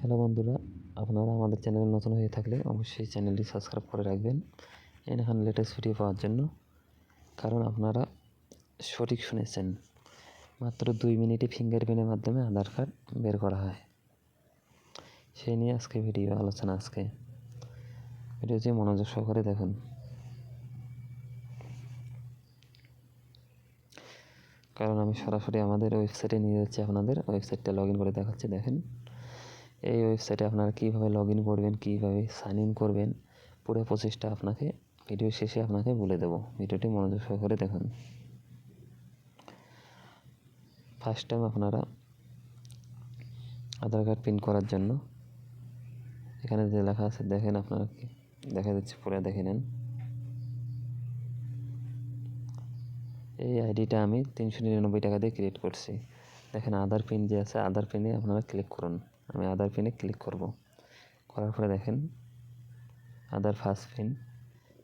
Hello বন্ধুরা, আপনারা আমাদের চ্যানেলে নতুন হয়ে থাকলে অবশ্যই চ্যানেলটি সাবস্ক্রাইব করে রাখবেন। এখানে লেটেস্ট ভিডিও পাওয়ার জন্য। কারণ আপনারা সঠিক শুনেছেন। মাত্র দুই মিনিটে ফিঙ্গারপ্রিন্টের মাধ্যমে আধার কার্ড বের করা হয়। সেই নিয়ে আজকে ভিডিও আলোচনা আজকে। ভিডিওটি মনোযোগ সহকারে দেখুন। কারণ আমি সরাসরি আমাদের ওয়েবসাইটে নিয়ে যাচ্ছি, আপনাদের ওয়েবসাইটটা লগ ইন করে দেখাচ্ছি, দেখেন। এই ওয়েবসাইটে আপনারা কীভাবে লগ ইন করবেন, কীভাবে সাইন ইন করবেন, পুরো প্রসেসটা আপনাকে ভিডিও শেষে আপনাকে বলে দেবো। ভিডিওটি মনোযোগ সহকারে দেখুন। ফার্স্ট টাইম আপনারা আধার কার্ড প্রিন্ট করার জন্য, এখানে যে লেখা আছে, দেখেন আপনারা কি, দেখা যাচ্ছে, পুরো দেখে নেন। এই আইডিটা আমি তিনশো নিরানব্বই টাকা দিয়ে ক্রিয়েট করছি। দেখেন, আধার পিন যে আছে, আধার পিনে আপনারা ক্লিক করুন। আমি আধার পিনে ক্লিক করব। করার পরে দেখেন আধার ফার্স্ট পিন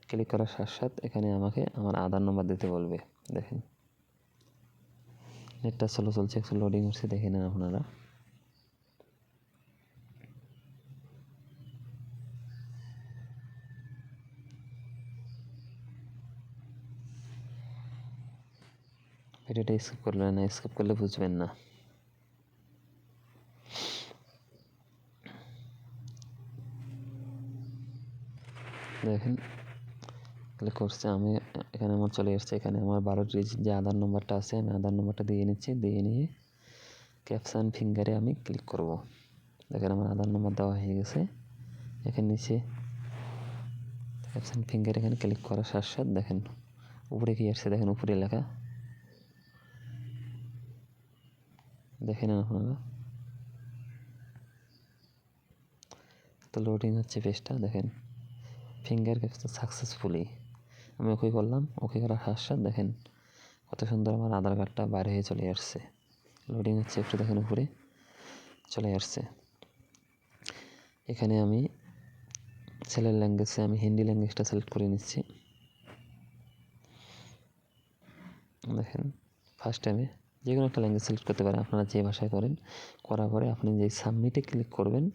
ক্লিক করার সাথে সাথে এখানে আমাকে আমার আধার নম্বর দিতে বলবে। দেখেন, নেটটা স্লো চলছে, একটু লোডিং হচ্ছে, দেখে নেন আপনারা। ভিডিওটা স্কিপ করলেন না স্কিপ করলে বুঝবেন না। দেখেন ক্লিক করছে আমি, এখানে আমার চলে এসছে এখানে আমার বারো ডিজিট যে আধার নম্বরটা আছে, আমি আধার নম্বরটা দিয়ে নিচ্ছি, দিয়ে নিয়ে ক্যাপশান ফিঙ্গারে আমি ক্লিক করব। দেখেন আমার আধার নম্বর দেওয়া হয়ে গেছে, এখানে নিচে ক্যাপশান ফিঙ্গার এখানে ক্লিক করার সাথে সাথে দেখেন, উপরে কি আসছে দেখেন, উপরে লেখা। দেখে নেন আপনারা। তো লোডিং হচ্ছে পেজটা দেখেন। ফিঙ্গার ক্যাপচার সাকসেসফুলি আমি ওকে করলাম ওকে করার সাথে দেখেন কত সুন্দর আমার আধার কার্ডটা বাইরে হয়ে চলে আসছে। লোডিং হচ্ছে একটু দেখেন উপরে, চলে আসছে। এখানে আমি ছেলের ল্যাঙ্গুয়েজে আমি হিন্দি ল্যাঙ্গুয়েজটা সিলেক্ট করে নিচ্ছি। দেখেন ফার্স্ট টাইমে যে কোনো একটা ল্যাঙ্গুয়েজ সিলেক্ট করতে পারেন, আপনারা যে ভাষায় করেন, করার পরে আপনি যে সাবমিটে ক্লিক করবেন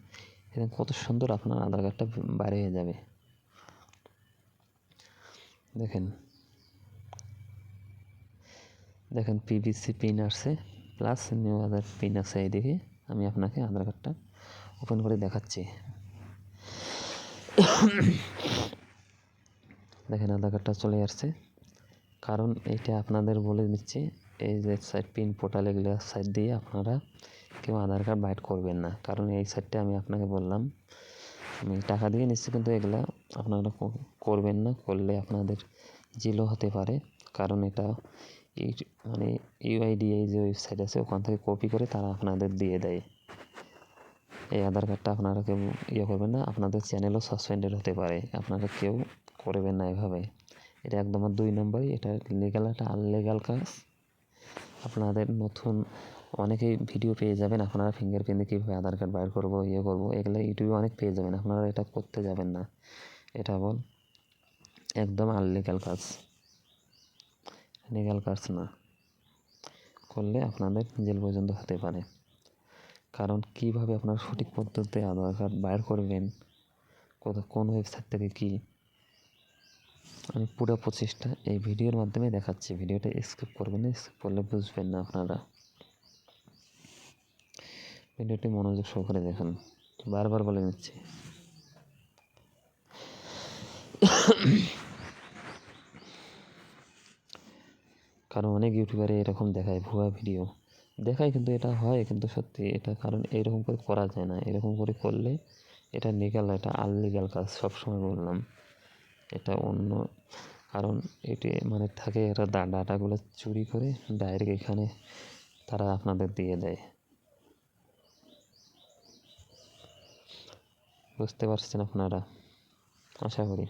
এবং কত সুন্দর আপনার আধার কার্ডটা বাইরে হয়ে যাবে। দেখেন। দেখেন পিভিসি পিন আসছে প্লাস নিউ আধার পিন আছে এইদিকে। আমি আপনাকে আধার কার্ডটা ওপেন করে দেখাচ্ছি। দেখেন আধার কার্ডটা চলে আসছে। কারণ এইটা আপনাদের বলে দিচ্ছি, এই যে সাইট পিন পোর্টাল এগুলো সাইট দিয়ে আপনারা কেউ আধার কার্ড বাইট করবেন না। কারণ এই সাইটটা আমি আপনাকে বললাম আমি টাকা দিয়ে নিচ্ছি কিন্তু এগুলো আপনারা করবেন না, করলে আপনাদের জিলো হতে পারে। কারণ এটা এই মানে ইউআইডিআই যে ওয়েবসাইট আছে, ওখান থেকে কপি করে তারা আপনাদের দিয়ে দেয়। এই আধার কার্ডটা আপনারা কেউ ইয়ে করবেন না, আপনাদের চ্যানেলও সাসপেন্ডেড হতে পারে। আপনারা কেউ করবেন না এভাবে। এটা একদম দুই নম্বরই, এটা লিগাল একটা আনলিগাল কাজ আপনাদের নতুন অনেকেই ভিডিও পেয়ে যাবেন। আপনারা ফিঙ্গার ফিঙ্গারপ্রিন্টে কীভাবে আধার কার্ড বাইর করব ইয়ে করব, এগুলো ইউটিউবে অনেক পেয়ে যাবেন। আপনারা এটা করতে যাবেন না। এটা বল। একদম আনলিগাল কাজ। লিগাল কাজ না। করলে আপনাদের জেল পর্যন্ত হতে পারে। কারণ কীভাবে আপনার সঠিক পদ্ধতিতে আধার কার্ড বাইর করবেন কোন ওয়েবসাইট থেকে কী? আমি পুরো প্রচেষ্টা এই ভিডিওর মাধ্যমে দেখাচ্ছি। ভিডিওটা স্কিপ করবেন না স্কিপ করলে বুঝবেন না আপনারা। ভিডিওটি মনোযোগ সহকারে দেখুন। বারবার বলে নিচ্ছি। কারণ অনেক ইউটিউবারে এরকম দেখায়, ভুয়া ভিডিও। দেখায় কিন্তু এটা হয়, কিন্তু সত্যি এটা কারণ এইরকম করে করা যায় না। এরকম করে করলে এটা লিগাল এটা আনলিগাল কাজ, সবসময় বললাম। এটা অন্য কারণ এটি মানে থাকে এরা ডাটাগুলো চুরি করে ডাইরেক্ট এখানে তারা আপনাদের দিয়ে দেয়। বুঝতে পারছেন আপনারা? আশা করি।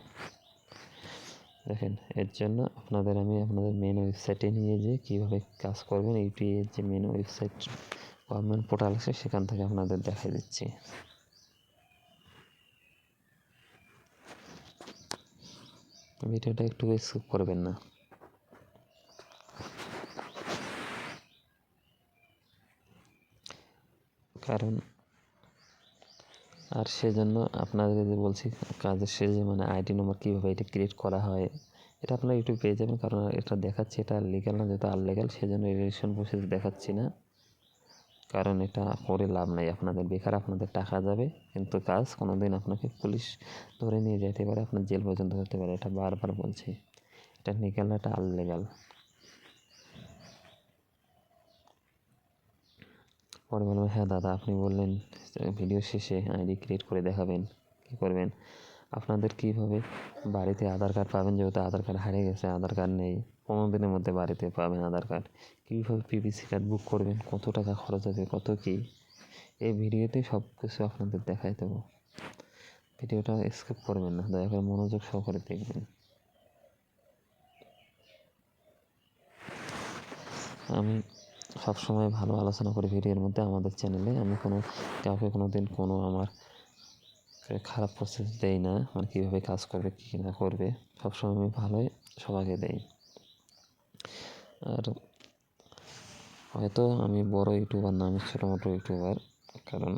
দেখেন, এর জন্য আপনাদের আমি আপনাদের মেন ওয়েবসাইটে নিয়ে যেয়ে কীভাবে কাজ করবেন ইউপিএর যে মেন ওয়েবসাইট গভর্নমেন্ট পোর্টাল আছে, সেখান থেকে আপনাদের দেখাই দিচ্ছি। ভিডিওটা একটু স্কিপ করবেন না। কারণ আর সেজন্য আপনাদেরকে যে বলছি, কাজের শেষে মানে আইডি নম্বর কীভাবে এটা ক্রিয়েট করা হয়, এটা আপনারা ইউটিউব পেয়ে যাবেন। কারণ এটা দেখাচ্ছে, এটা লিগ্যাল না, যেহেতু আনলিগ্যাল সেজন্য রেজিস্ট্রেশন প্রসেস দেখাচ্ছি না। কারণ এটা করে লাভ নাই, আপনাদের বেকার, আপনাদের টাকা যাবে। কিন্তু কাজ কোনো দিন আপনাকে পুলিশ ধরে নিয়ে যেতে পারে, আপনার জেল পর্যন্ত হতে পারে, এটা বারবার বলছি। এটা লিগ্যাল না, এটা আনলিগ্যাল পরে বলবেন হ্যাঁ দাদা, আপনি বললেন ভিডিও শেষে আইডি ক্রিয়েট করে দেখাবেন। কী করবেন? আপনাদের কীভাবে বাড়িতে আধার কার্ড পাবেন? যেহেতু আধার কার্ড হারিয়ে গেছে, আধার কার্ড নেই। পনেরো দিনের মধ্যে বাড়িতে পাবেন আধার কার্ড কীভাবে পিভিসি কার্ড বুক করবেন? কত টাকা খরচ হবে? কত কী? এই ভিডিওতে সব কিছু আপনাদের দেখাই দেবো। ভিডিওটা স্কিপ করবেন না। দয়া করে মনোযোগ সহকারে দেখবেন। আমি সবসময় ভালো আলোচনা করি ভিডিওর মধ্যে আমাদের চ্যানেলে। আমি কোনো, কাউকে কোনো দিন কোনো আমার খারাপ প্রসেস দেই না মানে কীভাবে কাজ করবে, কী না করবে। সবসময় আমি ভালোই সবাইকে দেই। আর হয়তো আমি বড় ইউটিউবার না, আমি ছোটো মোটো ইউটিউবার, কারণ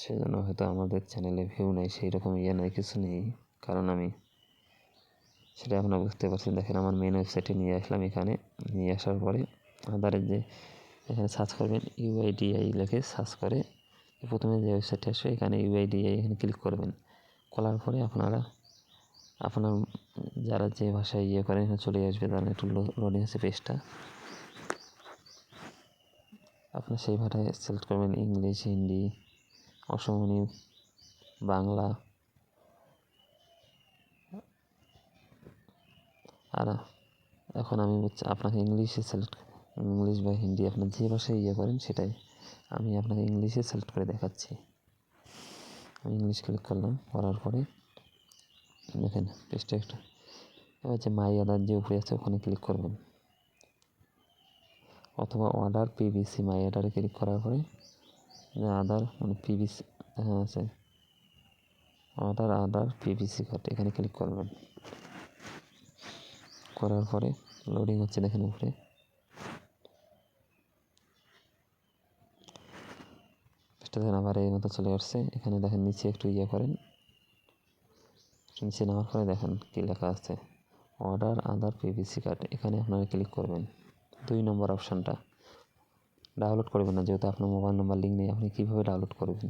সেজন্য হয়তো আমাদের চ্যানেলে ভিউ নেই সেই রকম ইয়ে নেই, কিছু নেই। কারণ আমি সেটা আপনারা বুঝতে পারছেন দেখেন, আমার মেন ওয়েবসাইটে নিয়ে আসলাম এখানে। নিয়ে আসার পরে আধারের যে এখানে সার্চ করবেন ইউআইডিআই লিখে সার্চ করে প্রথমে যে ওয়েবসাইটে আসবে, এখানে ইউআইডিআই এখানে ক্লিক করবেন। করার পরে আপনারা, আপনার যারা যে ভাষায় ইয়ে করেন, এখানে চলে আসবে, তারা একটু লোডিং আছে পেজটা আপনি সেই ভাষায় সিলেক্ট করবেন ইংলিশ হিন্দি অসমনি, বাংলা। আর এখন আমি আপনাকে ইংলিশে সিলেক্ট ইংলিশ বা হিন্দি আপনার যে ভাষায় ইয়ে করেন সেটাই। আমি আপনাকে ইংলিশে সিলেক্ট করে দেখাচ্ছি। আমি ইংলিশ ক্লিক করলাম, করার পরে দেখেন পেজটা একটা এবার যে মাই আদার যে উপরে আছে ওখানে ক্লিক করবেন। অথবা অর্ডার পিভিসি মাই অর্ডারে ক্লিক করার পরে আদার মানে পিভিসি হ্যাঁ আছে। অর্ডার আদার পিভিসি কার্ড এখানে ক্লিক করবেন। করার পরে লোডিং হচ্ছে দেখেন উপরে। পেজটা দেখেন আবার এই মতো চলে আসছে। এখানে দেখেন নিচে একটু ইয়ে করেন। নিচে নেওয়ার পরে দেখেন কী লেখা আছে। অর্ডার আদার পিভিসি কার্ড এখানে আপনারা ক্লিক করবেন। দুই নম্বর অপশানটা ডাউনলোড করবেন না, যেহেতু আপনার মোবাইল নাম্বার লিঙ্ক নেই, আপনি কীভাবে ডাউনলোড করবেন?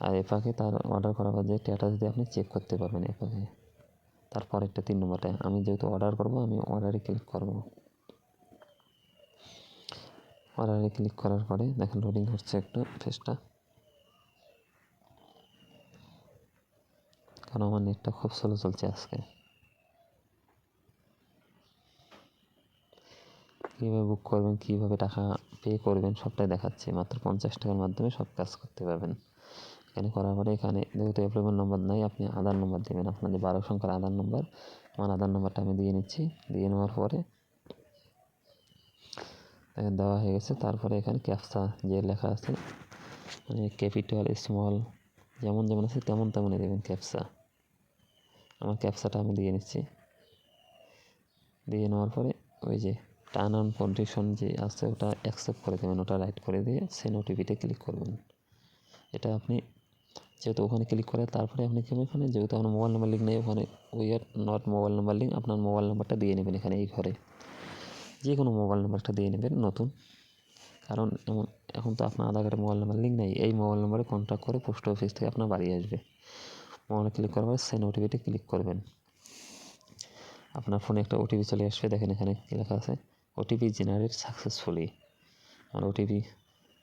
আর এপাকে তার অর্ডার করার পর যে স্ট্যাটাস দিয়ে আপনি চেক করতে পারবেন এপাকে তারপর একটা তিন নম্বরটা। আমি যেহেতু অর্ডার করব, আমি অর্ডারে ক্লিক করব। অর্ডারে ক্লিক করার পরে দেখেন লোডিং হচ্ছে একটু ফেসটা কারণ আমার নেটটা খুব স্লো চলছে আজকে। কীভাবে বুক করবেন, কীভাবে টাকা পে করবেন, সবটাই দেখাচ্ছে। মাত্র পঞ্চাশ টাকার মাধ্যমে সব কাজ করতে পারবেন। এখানে করার পরে এখানে যেহেতু অ্যাপ্লিকেবল নম্বর নাই, আপনি আধার নম্বর দেবেন। আপনাদের বারো সংখ্যার আধার নম্বর আমার আধার নম্বরটা আমি দিয়ে নিচ্ছি। দিয়ে নেওয়ার পরে দেওয়া হয়ে গেছে। তারপরে এখানে ক্যাপসা যে লেখা আছে মানে ক্যাপিটাল, স্মল, যেমন যেমন আছে তেমন তেমনই দেবেন ক্যাপসা। আমার ক্যাপসাটা আমি দিয়ে নিচ্ছি। দিয়ে নেওয়ার পরে ওই যে টার্ন অন কন্ডিশন যে আছে, ওটা অ্যাকসেপ্ট করে দেবেন, ওটা রাইট করে দিয়ে সেন ওটিপিতে ক্লিক করবেন। এটা আপনি যেহেতু ওখানে ক্লিক করে, তারপরে আপনি কি এখানে, যেহেতু আপনার মোবাইল নাম্বার লিঙ্ক নেই, ওখানে we are not mobile number link আপনার মোবাইল নাম্বারটা দিয়ে নেবেন এখানে এই ঘরে। যে কোনো মোবাইল নাম্বারটা দিয়ে নেবেন, নতুন। কারণ এমন, এখন তো আপনার আধার কার্ডে মোবাইল নাম্বার লিঙ্ক নেই। এই মোবাইল নাম্বারে কন্ট্যাক্ট করে পোস্ট অফিস থেকে আপনার বাড়ি আসবে। মোবাইলে ক্লিক করার পরে সেন ওটিপিতে ক্লিক করবেন। আপনার ফোনে একটা ওটিপি চলে আসবে, দেখেন এখানে লেখা আছে? ওটিপি জেনারেট সাকসেসফুলি আমার ওটিপি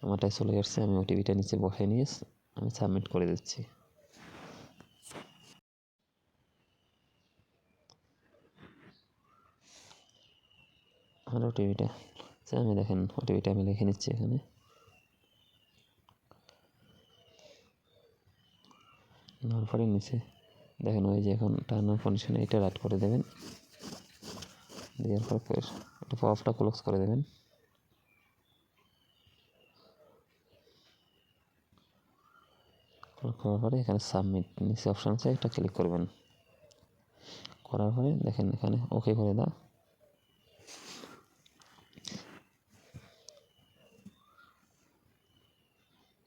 আমারটাই চলে আসছে, আমি ওটিপিটা নিচে বসে নিয়ে আমি সাবমিট করে দিচ্ছি। আমার ওটিপিটা। আমি দেখেন, ওটিপিটা আমি লিখে নিচ্ছি এখানে। নেওয়ার নিচে দেখেন, ওই যে এখন টার্ন অফ কন্ডিশন এটা রাইট করে দেবেন। দেওয়ার পর এটা অফটা ক্লোজ করে দেবেন। করার পরে এখানে সাবমিট নিচে অপশান আছে, একটা ক্লিক করবেন। করার পরে দেখেন, এখানে ওকে করে দাও।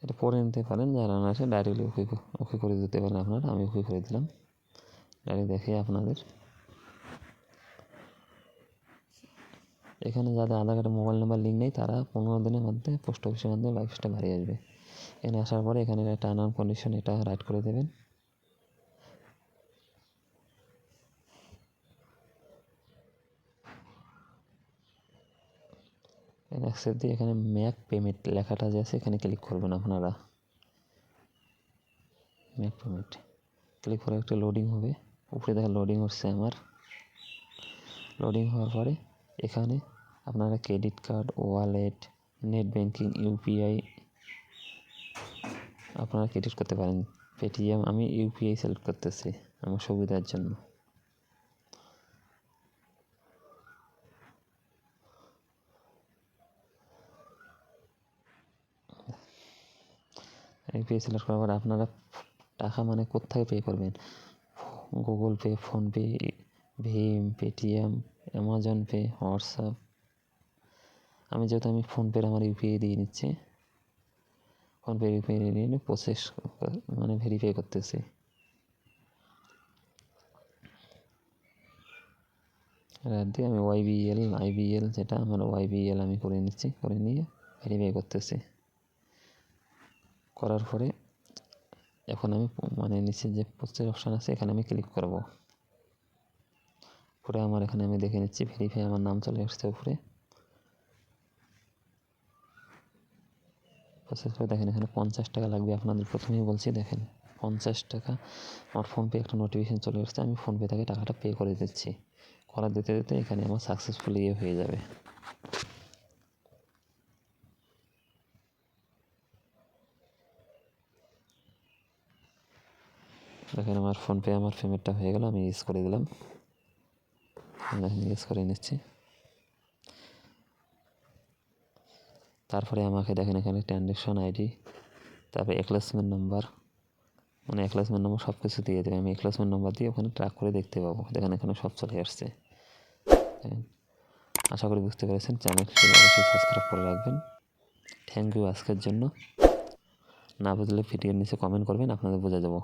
এটা পরে নিতে পারেন যারা না আছে ডাইরেক্টলি ওকে ওকে করে দিতে পারেন আপনারা, আমি ওকে করে দিলাম। ডাইরেক্ট দেখে আপনাদের। এখানে যাদের আধার কার্ডে মোবাইল নাম্বার লিঙ্ক নেই, তারা পনেরো দিনের মধ্যে, পোস্ট অফিসের মাধ্যমে স্টাইল হারিয়ে আসবে। এখানে আসার পরে এখানে একটা অ্যান্ড কন্ডিশন এটা রাইট করে দেবেন। অ্যাক্সেস দিয়ে এখানে ম্যাক পেমেন্ট লেখাটা যে আছে, এখানে ক্লিক করবেন আপনারা। ম্যাক পেমেন্ট ক্লিক করে একটা লোডিং হবে। উপরে দেখা লোডিং হচ্ছে আমার। লোডিং হওয়ার পরে এখানে আপনারা credit card wallet net banking UPI আপনারা ক্রেডিট করতে পারেন। পেটিএম আমি ইউপিআই সিলেক্ট করতেছি আমার সুবিধার জন্য। ইউপিআই সিলেক্ট করার পর আপনারা টাকা মানে কোথায় পে করবেন? গুগল পে ফোনপে ভীম পেটিএম অ্যামাজন পে হোয়াটসঅ্যাপ আমি যেহেতু আমি ফোনপের আমার ইউপিআই দিয়ে নিচ্ছি ফোনপে ইউপিআই দিয়ে নিয়ে প্রসেস মানে ভেরিফাই করতেছি। রাত দিয়ে আমি ওয়াইবিএল আইবিএল যেটা আমার ওয়াইবিএল আমি করে নিচ্ছি, করে নিয়ে ভেরিফাই করতেছি। করার পরে এখন আমি মানে নিচে যে পোস্টের অপশান আছে, এখানে আমি ক্লিক করব। পরে আমার এখানে আমি দেখে নিচ্ছি ভেরিফাই আমার নাম চলে আসছে উপরে। দেখেন, এখানে পঞ্চাশ টাকা লাগবে আপনাদের। প্রথমেই বলছি, দেখেন, পঞ্চাশ টাকা আমার ফোনপে একটা নোটিফিকেশান চলে আসছে, আমি ফোনপে থেকে টাকাটা পে করে দিচ্ছি। করা দিতে দিতে এখানে আমার সাকসেসফুলি ইয়ে হয়ে যাবে। দেখেন আমার ফোনপে আমার পেমেন্টটা হয়ে গেল, আমি ইউজ করে দিলাম। দেখেন ইউজ করে নিচ্ছি। তারপরে আমাকে দেখেন এখানে ট্রানজ্যাকশন আইডি তারপরে এক্লাসমেন্ট নাম্বার মানে এক্লাসমেন্ট নাম্বার সব কিছু দিয়ে দেবে। আমি এক্লাসমেন্ট নাম্বার দিয়ে ওখানে ট্র্যাক করে দেখতে পাবো। দেখেন এখানে সব চলে আসছে। আশা করি বুঝতে পেরেছেন। চ্যানেলটি অবশ্যই সাবস্ক্রাইব করে রাখবেন। থ্যাংক ইউ আজকের জন্য। না বুঝলে ভিডিওর নিচে কমেন্ট করবেন, আপনাদের বোঝা যাব।